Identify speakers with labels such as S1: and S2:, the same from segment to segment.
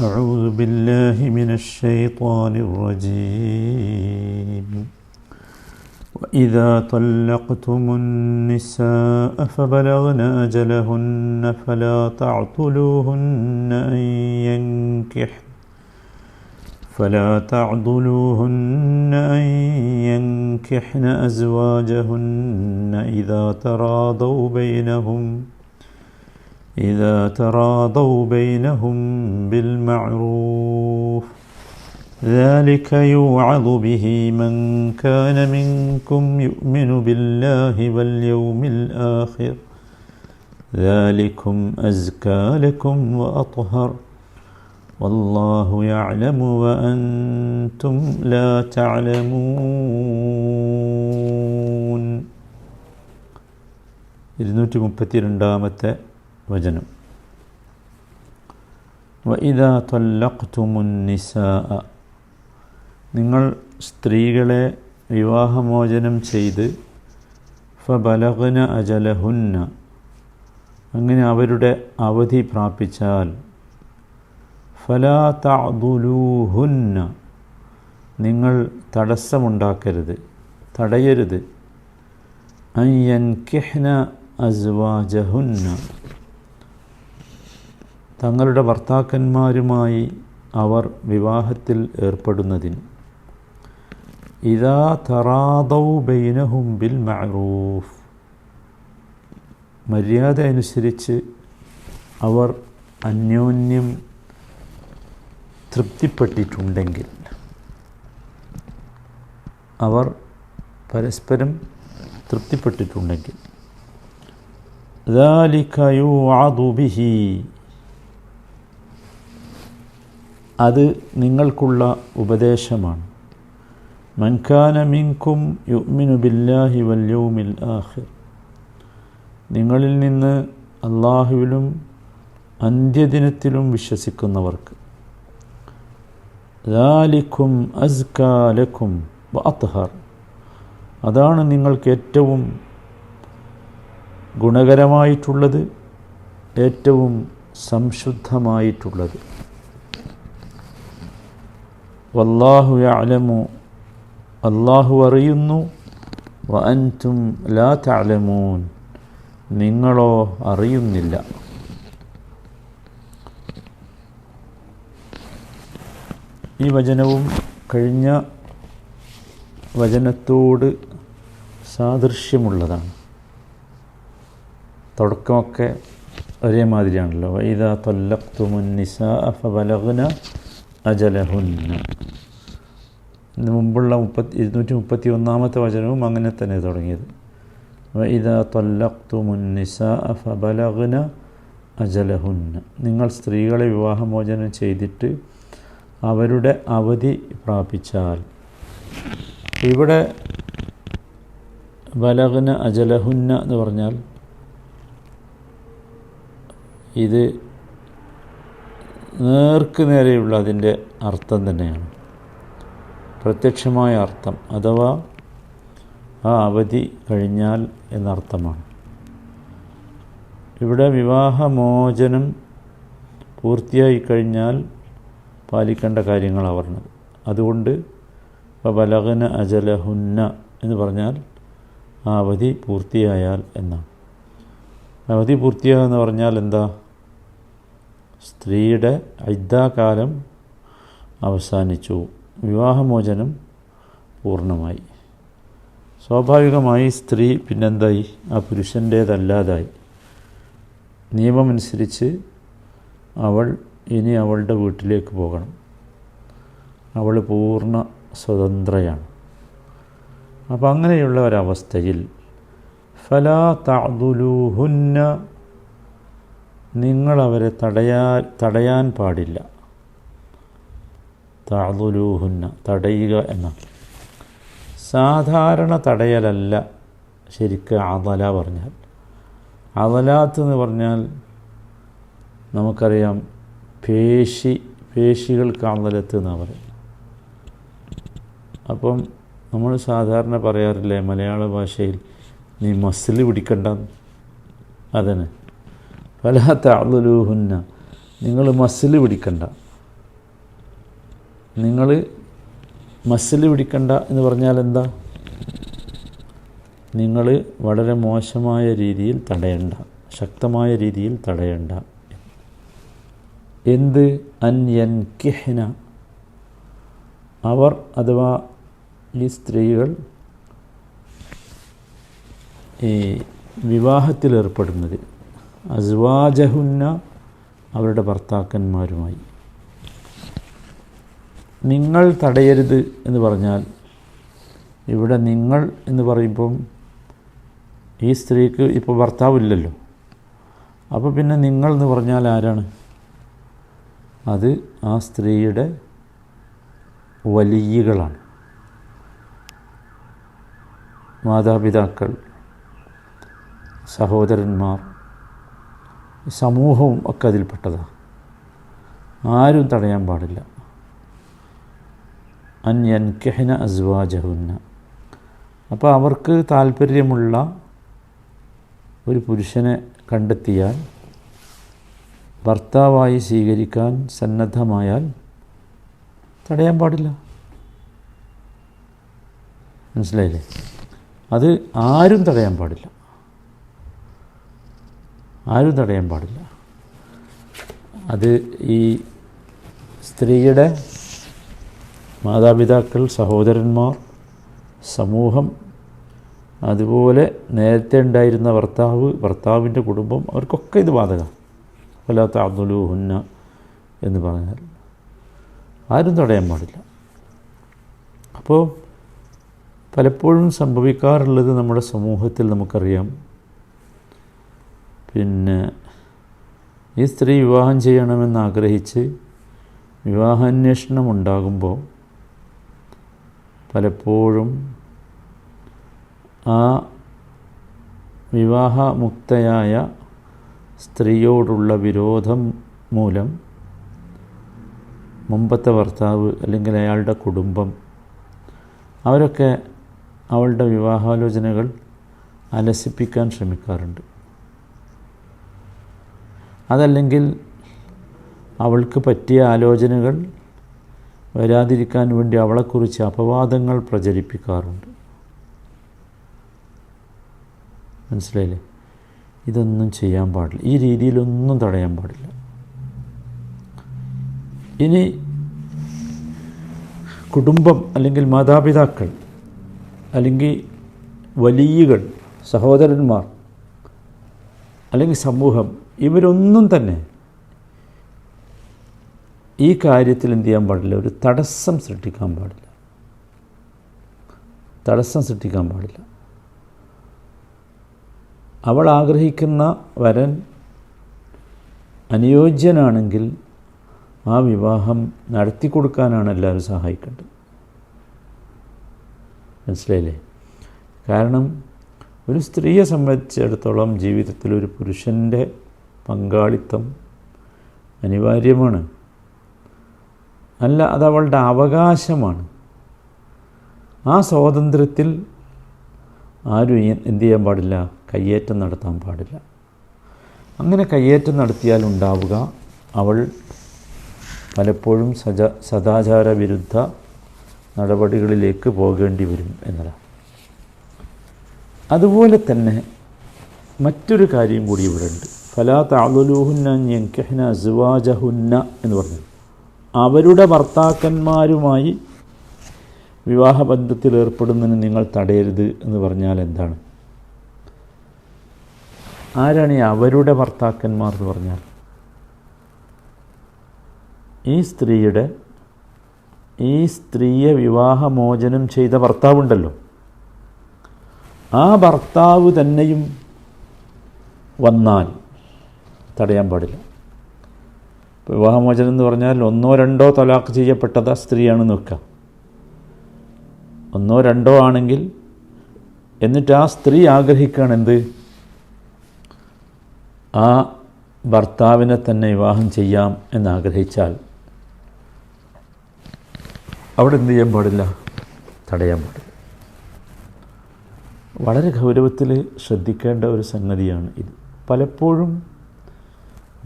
S1: أعوذ بالله من الشيطان الرجيم. وإذا طلقتم النساء فبلغن أجلهن فلا تعطلوهن أن ينكحن فلا تعضلوهن أن ينكحن أزواجهن إذا تراضوا بينهم. إذا تراضوا بينهم بالمعروف ذلك يوعظ به من كان منكم يؤمن بالله واليوم الآخر ذلكم أزكى لكم وأطهر والله يعلم وأنتم لا تعلمون ഇരുന്നൂറ്റി മുപ്പത്തി രണ്ടാമത്തെ വചനം. വഇദാ തൊല്ലഖ്തുമുന്നിസാ നിങ്ങൾ സ്ത്രീകളെ വിവാഹമോചനം ചെയ്ത് ഫബലഗ്ന അജലഹുന്ന. അങ്ങനെ അവരുടെ അവധി പ്രാപിച്ചാൽ ഫലാ തഅദുലൂഹുന്ന. നിങ്ങൾ തടസ്സമുണ്ടാക്കരുത് തടയരുത്. അയ്യൻ കിഹ്ന അസ്വാജഹുന്ന. തങ്ങളുടെ ഭർത്താക്കന്മാരുമായി അവർ വിവാഹത്തിൽ ഏർപ്പെടുന്നതിന് ഇതാ തറാദൗ ബൈനഹും ബിൽ മഅറൂഫ് മര്യാദ അനുസരിച്ച് അവർ അന്യോന്യം തൃപ്തിപ്പെട്ടിട്ടുണ്ടെങ്കിൽ അവർ പരസ്പരം തൃപ്തിപ്പെട്ടിട്ടുണ്ടെങ്കിൽ ذلك يوعظ به അത് നിങ്ങൾക്കുള്ള ഉപദേശമാണ്. മൻഖാന മിങ്കും യുഅ്മിനു ബില്ലാഹി വൽ യൗമിൽ ആഖിർ. നിങ്ങളിൽ നിന്ന് അള്ളാഹുവിലും അന്ത്യദിനത്തിലും വിശ്വസിക്കുന്നവർക്ക്. ലാലിക്കും അസ്കാലക്കും അത്ഹർ അതാണ് നിങ്ങൾക്ക് ഏറ്റവും ഗുണകരമായിട്ടുള്ളത് ഏറ്റവും സംശുദ്ധമായിട്ടുള്ളത്. വല്ലാഹു യഅലമു. അള്ളാഹു അറിയുന്നു. വ അൻതും ലാ തഅലമൂൻ. നിങ്ങളോ അറിയുന്നില്ല. ഈ വചനവും കഴിഞ്ഞ വചനത്തോട് സാദൃശ്യമുള്ളതാണ്. തുടക്കമൊക്കെ ഒരേമാതിരിയാണല്ലോ. വൈദ തൊല്ലക്തുമുന്നിസ ഫബലഗ്ന അജലഹുന്ന. മുമ്പുള്ള മുപ്പത്തി ഇരുന്നൂറ്റി മുപ്പത്തി ഒന്നാമത്തെ വചനവും അങ്ങനെ തന്നെ തുടങ്ങിയത്. വൈദ തൊല്ലക്തുമുന്നിസ ഫബലഗ്ന അജലഹുന്ന. നിങ്ങൾ സ്ത്രീകളെ വിവാഹമോചനം ചെയ്തിട്ട് അവരുടെ അവധി പ്രാപിച്ചാൽ. ഇവിടെ ബലഹുന അജലഹുന്ന എന്ന് പറഞ്ഞാൽ ഇത് നേർക്ക് നേരെയുള്ള അതിന്റെ അർത്ഥം തന്നെയാണ്. പ്രത്യക്ഷമായ അർത്ഥം അഥവാ ആ അവധി കഴിഞ്ഞാൽ എന്നർത്ഥമാണ്. ഇവിടെ വിവാഹമോചനം പൂർത്തിയായി കഴിഞ്ഞാൽ പാലിക്കേണ്ട കാര്യങ്ങളാണ് പറഞ്ഞത്. അതുകൊണ്ട് ബലഹന അജലഹുന്ന എന്ന് പറഞ്ഞാൽ ആ അവധി പൂർത്തിയായാൽ എന്നാണ്. അവധി പൂർത്തിയാകുമെന്ന് പറഞ്ഞാൽ എന്താ? സ്ത്രീയുടെ ഐദ്ധാകാലം അവസാനിച്ചു. വിവാഹമോചനം പൂർണമായി സ്വാഭാവികമായി സ്ത്രീ പിന്നെന്തായി? ആ പുരുഷന്റേതല്ലാതായി. നിയമമനുസരിച്ച് അവൾ ഇനി അവളുടെ വീട്ടിലേക്ക് പോകണം. അവൾ പൂർണ സ്വതന്ത്രയാണ്. അപ്പം അങ്ങനെയുള്ള ഒരവസ്ഥയിൽ ഫലാ തഅദുലൂഹുന്ന നിങ്ങളവരെ തടയാ തടയാൻ പാടില്ല. താതുലൂഹുന്ന തടയുക എന്നാണ് സാധാരണ തടയലല്ല ശരിക്ക് അതല പറഞ്ഞാൽ. അതലാത്ത് എന്ന് പറഞ്ഞാൽ നമുക്കറിയാം പേശി പേശികൾക്ക് അതലത്ത് എന്നാണ് പറയുന്നത്. അപ്പം നമ്മൾ സാധാരണ പറയാറില്ലേ മലയാള ഭാഷയിൽ നീ മസിൽ പിടിക്കണ്ട. അതന്നെ. ഫലാത്ത അളുലൂഹുന്ന നിങ്ങൾ മസിൽ പിടിക്കണ്ട. നിങ്ങൾ മസിൽ പിടിക്കണ്ട എന്ന് പറഞ്ഞാൽ എന്താ? നിങ്ങൾ വളരെ മോശമായ രീതിയിൽ തടയണ്ട. ശക്തമായ രീതിയിൽ തടയണ്ട. എന്ത്? അന്യൻ യൻ കിഹ്ന അവർ അഥവാ ഈ സ്ത്രീകൾ ഈ വിവാഹത്തിലേർപ്പെടുന്നത് അസ്വാജഹുന്ന അവരുടെ ഭർത്താക്കന്മാരുമായി. നിങ്ങൾ തടയരുത് എന്ന് പറഞ്ഞാൽ ഇവിടെ നിങ്ങൾ എന്ന് പറയുമ്പം ഈ സ്ത്രീക്ക് ഇപ്പോൾ ഭർത്താവില്ലല്ലോ. അപ്പോൾ പിന്നെ നിങ്ങൾ എന്ന് പറഞ്ഞാൽ ആരാണ്? അത് ആ സ്ത്രീയുടെ വലിയകളാണ്. മാതാപിതാക്കൾ സഹോദരന്മാർ സമൂഹവും ഒക്കെ അതിൽപ്പെട്ടതാണ് ആരും തടയാൻ പാടില്ല. അന്യൻ കെഹന അസ്വാജഹുന്ന. അപ്പോൾ അവർക്ക് താല്പര്യമുള്ള ഒരു പുരുഷനെ കണ്ടെത്തിയാൽ ഭർത്താവായി സ്വീകരിക്കാൻ സന്നദ്ധമായാൽ തടയാൻ പാടില്ല. മനസ്സിലായില്ലേ? അത് ആരും തടയാൻ പാടില്ല. ആരും തടയാൻ പാടില്ല. അത് ഈ സ്ത്രീയുടെ മാതാപിതാക്കൾ സഹോദരന്മാർ സമൂഹം അതുപോലെ നേരത്തെ ഉണ്ടായിരുന്ന ഭർത്താവ് ഭർത്താവിന്റെ കുടുംബം അവർക്കൊക്കെ ഇത് ബാധക. വല്ലാത്ത അബ്ദുലുഹുന്ന എന്ന് പറഞ്ഞാൽ ആരും തടയാൻ പാടില്ല. അപ്പോൾ പലപ്പോഴും സംഭവിക്കാറുള്ളത് നമ്മുടെ സമൂഹത്തിൽ നമുക്കറിയാം. പിന്നെ ഈ സ്ത്രീ വിവാഹം ചെയ്യണമെന്ന് ആഗ്രഹിച്ച് വിവാഹാന്വേഷണം ഉണ്ടാകുമ്പോൾ പലപ്പോഴും ആ വിവാഹമുക്തയായ സ്ത്രീയോടുള്ള വിരോധം മൂലം മുമ്പത്തെ ഭർത്താവ് അല്ലെങ്കിൽ അയാളുടെ കുടുംബം അവരൊക്കെ അവളുടെ വിവാഹാലോചനകൾ അലസിപ്പിക്കാൻ ശ്രമിക്കാറുണ്ട്. അതല്ലെങ്കിൽ അവൾക്ക് പറ്റിയ ആലോചനകൾ വരാതിരിക്കാൻ വേണ്ടി അവളെക്കുറിച്ച് അപവാദങ്ങൾ പ്രചരിപ്പിക്കാറുണ്ട്. മനസ്സിലായില്ലേ? ഇതൊന്നും ചെയ്യാൻ പാടില്ല. ഈ രീതിയിലൊന്നും തടയാൻ പാടില്ല. ഇനി കുടുംബം അല്ലെങ്കിൽ മാതാപിതാക്കൾ അല്ലെങ്കിൽ വലിയകൾ സഹോദരന്മാർ അല്ലെങ്കിൽ സമൂഹം ഇവരൊന്നും തന്നെ ഈ കാര്യത്തിൽ എന്ത് ചെയ്യാൻ പാടില്ല? ഒരു തടസ്സം സൃഷ്ടിക്കാൻ പാടില്ല. തടസ്സം സൃഷ്ടിക്കാൻ പാടില്ല. അവൾ ആഗ്രഹിക്കുന്ന വരൻ അനുയോജ്യനാണെങ്കിൽ ആ വിവാഹം നടത്തി കൊടുക്കാനാണ് എല്ലാവരും സഹായിക്കേണ്ടത്. മനസ്സിലായില്ലേ? കാരണം ഒരു സ്ത്രീയെ സംബന്ധിച്ചിടത്തോളം ജീവിതത്തിൽ ഒരു പുരുഷന്റെ പങ്കാളിത്തം അനിവാര്യമാണ്. അല്ല അത് അവളുടെ അവകാശമാണ്. ആ സ്വാതന്ത്ര്യത്തിൽ ആരും എന്തു ചെയ്യാൻ പാടില്ല കയ്യേറ്റം നടത്താൻ പാടില്ല. അങ്ങനെ കയ്യേറ്റം നടത്തിയാൽ ഉണ്ടാവുക അവൾ പലപ്പോഴും സജ സദാചാര വിരുദ്ധ നടപടികളിലേക്ക് പോകേണ്ടി വരും എന്നതാണ്. അതുപോലെ തന്നെ മറ്റൊരു കാര്യം കൂടി ഇവിടെ ഉണ്ട്. ഫലാ എന്ന് പറഞ്ഞു. അവരുടെ ഭർത്താക്കന്മാരുമായി വിവാഹബന്ധത്തിൽ ഏർപ്പെടുന്നതിന് നിങ്ങൾ തടയരുത് എന്ന് പറഞ്ഞാൽ എന്താണ്? ആരാണ് ഈ അവരുടെ ഭർത്താക്കന്മാർ എന്ന് പറഞ്ഞാൽ? ഈ സ്ത്രീയുടെ ഈ സ്ത്രീയെ വിവാഹമോചനം ചെയ്ത ഭർത്താവുണ്ടല്ലോ. ആ ഭർത്താവ് തന്നെയും വന്നാൽ തടയാൻ പാടില്ല. വിവാഹമോചനം എന്ന് പറഞ്ഞാൽ ഒന്നോ രണ്ടോ തലാക്ക് ചെയ്യപ്പെട്ടത് സ്ത്രീയാണ് വെക്കാം ഒന്നോ രണ്ടോ ആണെങ്കിൽ എന്നിട്ട് ആ സ്ത്രീ ആഗ്രഹിക്കുകയാണ് എന്ത്? ആ ഭർത്താവിനെ തന്നെ വിവാഹം ചെയ്യാം എന്നാഗ്രഹിച്ചാൽ അവിടെ എന്ത് ചെയ്യാൻ പാടില്ല? തടയാൻ പാടില്ല. വളരെ ഗൗരവത്തിൽ ശ്രദ്ധിക്കേണ്ട ഒരു സംഗതിയാണ് ഇത്. പലപ്പോഴും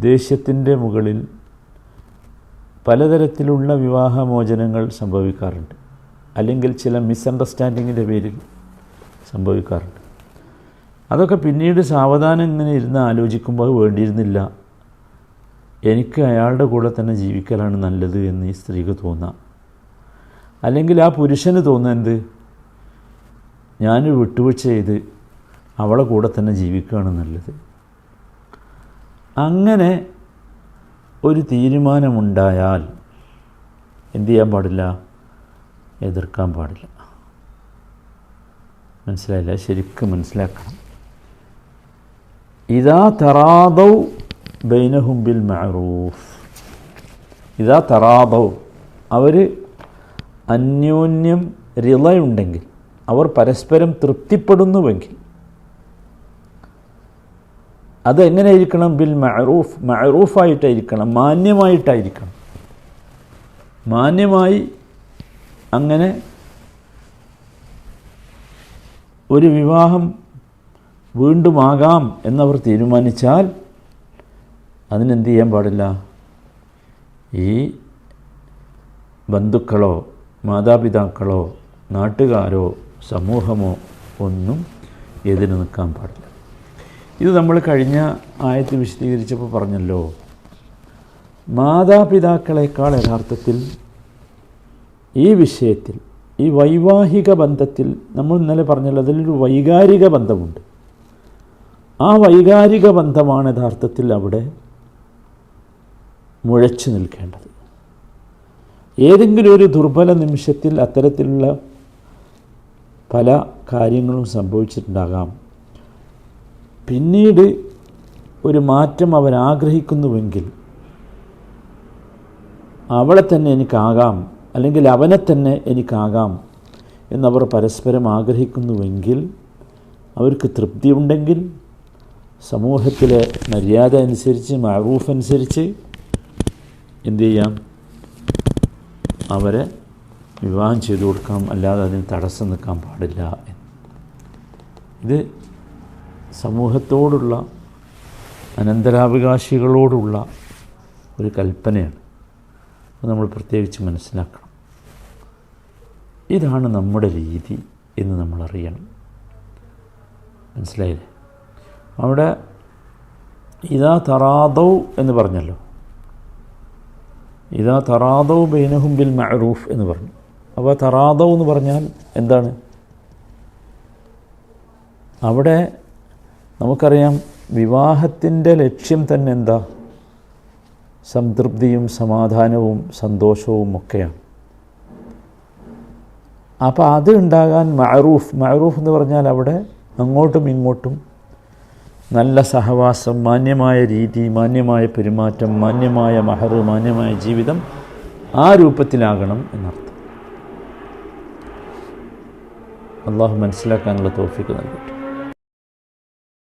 S1: ദേഷ്യത്തിന്റെ മുകളിൽ പലതരത്തിലുള്ള വിവാഹമോചനങ്ങൾ സംഭവിക്കാറുണ്ട്. അല്ലെങ്കിൽ ചില മിസ്അണ്ടർസ്റ്റാൻഡിങ്ങിന്റെ പേരിൽ സംഭവിക്കാറുണ്ട്. അതൊക്കെ പിന്നീട് സാവധാനം ഇങ്ങനെ ഇരുന്ന് ആലോചിക്കുമ്പോൾ വേണ്ടിയിരുന്നില്ല. എനിക്ക് അയാളുടെ കൂടെ തന്നെ ജീവിക്കലാണ് നല്ലത് എന്ന് ഈ സ്ത്രീക്ക് തോന്നാം. അല്ലെങ്കിൽ ആ പുരുഷന് തോന്നുന്നത് ഞാൻ വിട്ടുവീഴ്ച ചെയ്ത് അവളെ കൂടെ തന്നെ ജീവിക്കുകയാണ് നല്ലത്. അങ്ങനെ ഒരു തീരുമാനമുണ്ടായാൽ എന്തു ചെയ്യാൻ പാടില്ല? എതിർക്കാൻ പാടില്ല. മനസ്സിലായില്ല? ശരിക്കും മനസ്സിലാക്കണം. ഇതാ തറാദൗ ബൈനഹും ബിൽ മഅറൂഫ്. ഇതാ തറാദൗ. അവർ അന്യോന്യം റിളയുണ്ടെങ്കിൽ അവർ പരസ്പരം തൃപ്തിപ്പെടുന്നുവെങ്കിൽ അതെങ്ങനെയായിരിക്കണം ബിൽ മഅറൂഫ്. മഅറൂഫായിട്ടായിരിക്കണം. മാന്യമായിട്ടായിരിക്കണം. മാന്യമായി അങ്ങനെ ഒരു വിവാഹം വീണ്ടും വീണ്ടുമാകാം എന്നവർ തീരുമാനിച്ചാൽ അതിനെന്ത് ചെയ്യാൻ പാടില്ല? ഈ ബന്ധുക്കളോ മാതാപിതാക്കളോ നാട്ടുകാരോ സമൂഹമോ ഒന്നും എതിര് നിൽക്കാൻ പാടില്ല. ഇത് നമ്മൾ കഴിഞ്ഞ ആയത്ത് വിശദീകരിച്ചപ്പോൾ പറഞ്ഞല്ലോ. മാതാപിതാക്കളെക്കാൾ യഥാർത്ഥത്തിൽ ഈ വിഷയത്തിൽ ഈ വൈവാഹിക ബന്ധത്തിൽ നമ്മൾ ഇന്നലെ പറഞ്ഞല്ലോ അതിലൊരു വൈകാരിക ബന്ധമുണ്ട്. ആ വൈകാരിക ബന്ധമാണ് യഥാർത്ഥത്തിൽ അവിടെ മുഴച്ചു നിൽക്കേണ്ടത്. ഏതെങ്കിലും ഒരു ദുർബല നിമിഷത്തിൽ അത്തരത്തിലുള്ള പല കാര്യങ്ങളും സംഭവിച്ചിട്ടുണ്ടാകാം. പിന്നീട് ഒരു മാറ്റം അവൻ ആഗ്രഹിക്കുന്നുവെങ്കിൽ അവളെ തന്നെ എനിക്കാകാം അല്ലെങ്കിൽ അവനെ തന്നെ എനിക്കാകാം എന്നവർ പരസ്പരം ആഗ്രഹിക്കുന്നുവെങ്കിൽ അവർക്ക് തൃപ്തി ഉണ്ടെങ്കിൽ സമൂഹത്തിലെ മര്യാദ അനുസരിച്ച് മറൂഫ് അനുസരിച്ച് എന്തു ചെയ്യാം? അവരെ വിവാഹം ചെയ്തു കൊടുക്കാം. അല്ലാതെ അതിന് തടസ്സം നിൽക്കാൻ പാടില്ല ഇത് സമൂഹത്തോടുള്ള അനന്തരാവകാശികളോടുള്ള ഒരു കൽപ്പനയാണ്. അത് നമ്മൾ പ്രത്യേകിച്ച് മനസ്സിലാക്കണം. ഇതാണ് നമ്മുടെ രീതി എന്ന് നമ്മൾ അറിയണം. മനസ്സിലായില്ലേ? അവിടെ ഇതാ തറാദൗ എന്ന് പറഞ്ഞല്ലോ. ഇതാ തറാദൗ ബൈനഹും ബിൽ മഅറൂഫ് എന്ന് പറഞ്ഞു. അപ്പോൾ തറാദൗ എന്ന് പറഞ്ഞാൽ എന്താണ്? അവിടെ നമുക്കറിയാം വിവാഹത്തിന്റെ ലക്ഷ്യം തന്നെ എന്താ? സംതൃപ്തിയും സമാധാനവും സന്തോഷവും ഒക്കെയാണ്. അപ്പോൾ അത് ഉണ്ടാകാൻ മഅറൂഫ് മഅറൂഫ് എന്ന് പറഞ്ഞാൽ അവിടെ അങ്ങോട്ടും ഇങ്ങോട്ടും നല്ല സഹവാസം മാന്യമായ രീതി മാന്യമായ പെരുമാറ്റം മാന്യമായ മഹർ മാന്യമായ ജീവിതം ആ രൂപത്തിലാകണം എന്നർത്ഥം. അള്ളാഹു മനസ്സിലാക്കാനുള്ള തോഫിക്ക് നൽകട്ടെ.